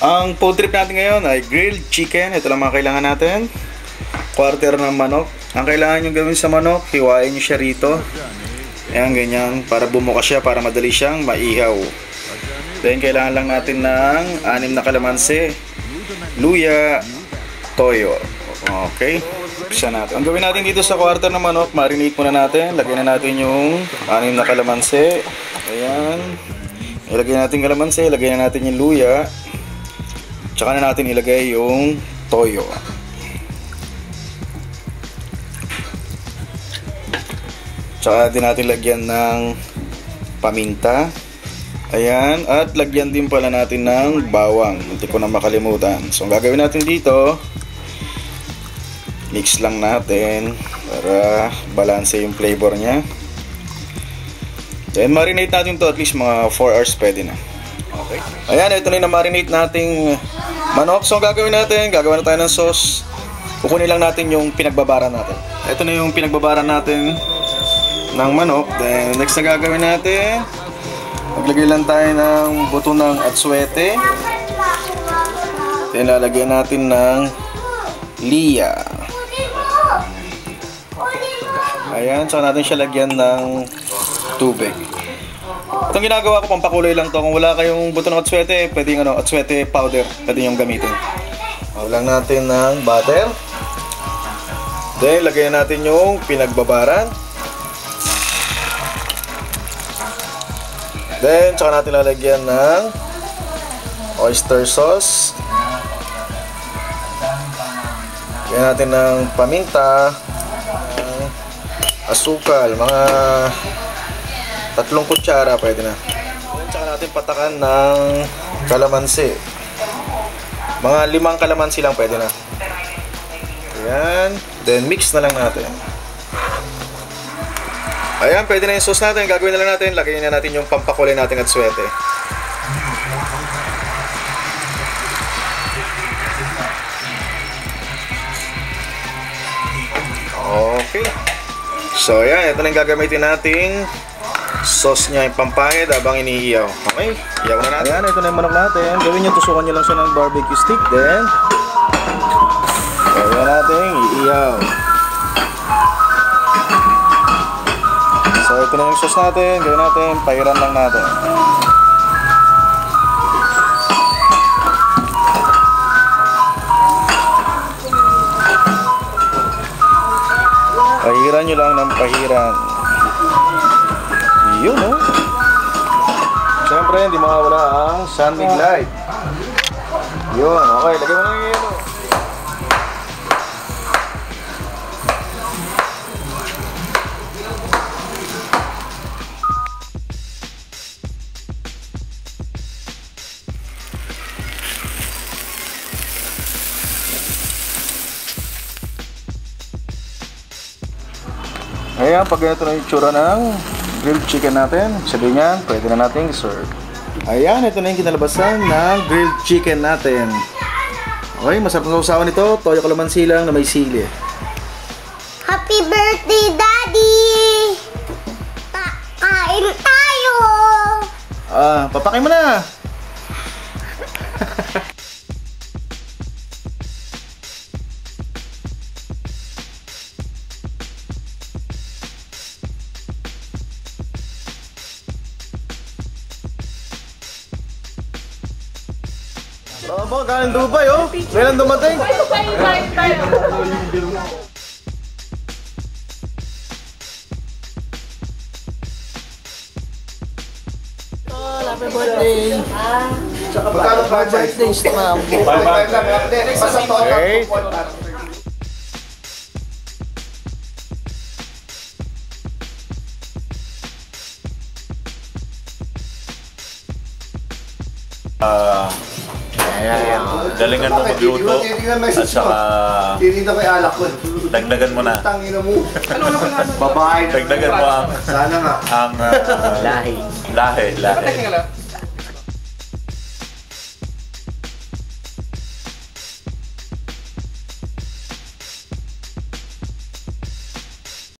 Ang food trip natin ngayon ay grilled chicken. Ito lang mga kailangan natin. Quarter ng manok. Ang kailangan nyo gawin sa manok, hiwain nyo siya rito. Ayan, ganyan. Para bumuka siya, para madali siyang maihaw. Then, kailangan lang natin ng anim na kalamansi, luya, toyo. Okay. Umpisa natin. Ang gawin natin dito sa quarter ng manok, marinate muna natin. Lagyan na natin yung anim na kalamansi. Ayan. Ilagay natin kalamansi, ilagay na natin yung luya. Tsaka na natin ilagay yung toyo. Tsaka din natin lagyan ng paminta. Ayan. At lagyan din pala natin ng bawang. Hindi ko na makalimutan. So, ang gagawin natin dito, mix lang natin para balance yung flavor niya. Then, marinate natin to at least mga 4 hours pwede na. Okay. Ayan, ito na yung na-marinate nating manok. So, gagawin natin, gagawa na tayo ng sauce. Kukunin lang natin yung pinagbabara natin. Ito na yung pinagbabara natin ng manok. Then, next na gagawin natin, maglagay lang tayo ng buto ng atswete. Then, lalagyan natin ng liya. Ayan, saka natin siya lagyan ng tubig. Itong ginagawa ko, pampakulay lang to. Kung wala kayong buto ng atswete, pwede yung ano, atswete powder. Pwede yung gamitin. Huwag lang natin ng butter. Then, lagyan natin yung pinagbabaran. Then, tsaka natin lalagyan ng oyster sauce. Lagyan natin ng paminta, asukal, mga tatlong kutsara pwede na. Then, tsaka natin patakan ng kalamansi. Mga limang kalamansi lang pwede na. Ayan. Then, mix na lang natin. Ayan, pwede na yung sauce natin. Gagawin na lang natin. Lagyan na natin yung pampakulay natin at swete. Okay. So, ayan. Ito na yung gagamitin nating sauce niya yung pampahid habang iniiyaw. Okay? Iyaw na natin. Ayan, ito na yung manok natin. Gawin nyo, tusukan nyo lang siya ng barbecue stick. Then, gawin natin, iiyaw. So, ito na yung sauce natin. Gawin natin, pahiran lang natin. Pahiran nyo lang ng pahiran. Yun, oh. Siyempre, hindi mawawala ang sunning light. Yun, okay. Lagay mo na yung yelo. Ayan, pag ganito na yung tsura ng grilled chicken natin, sabihin niyan, pwede na natin i-serve. Ayan, ito na yung kinalabasan ng grilled chicken natin. Okay, masarap na usawan nito. Toyo kalamansi lang na may sili. Happy birthday, Daddy! Ta- kain tayo! Ah, papakin mo na! Bravo, galing Dubai oh! Kailan dumating? Happy birthday! Magkano? Birthdays to ma'am. Basta to. Okay. Galingan mo magluto at saka Titignan ko yung alak ko. dagdagan mo na. Tangina mo. Babae. Dagdagan mo ang Sana nga. ang uh, lahi. Lahi, lahi.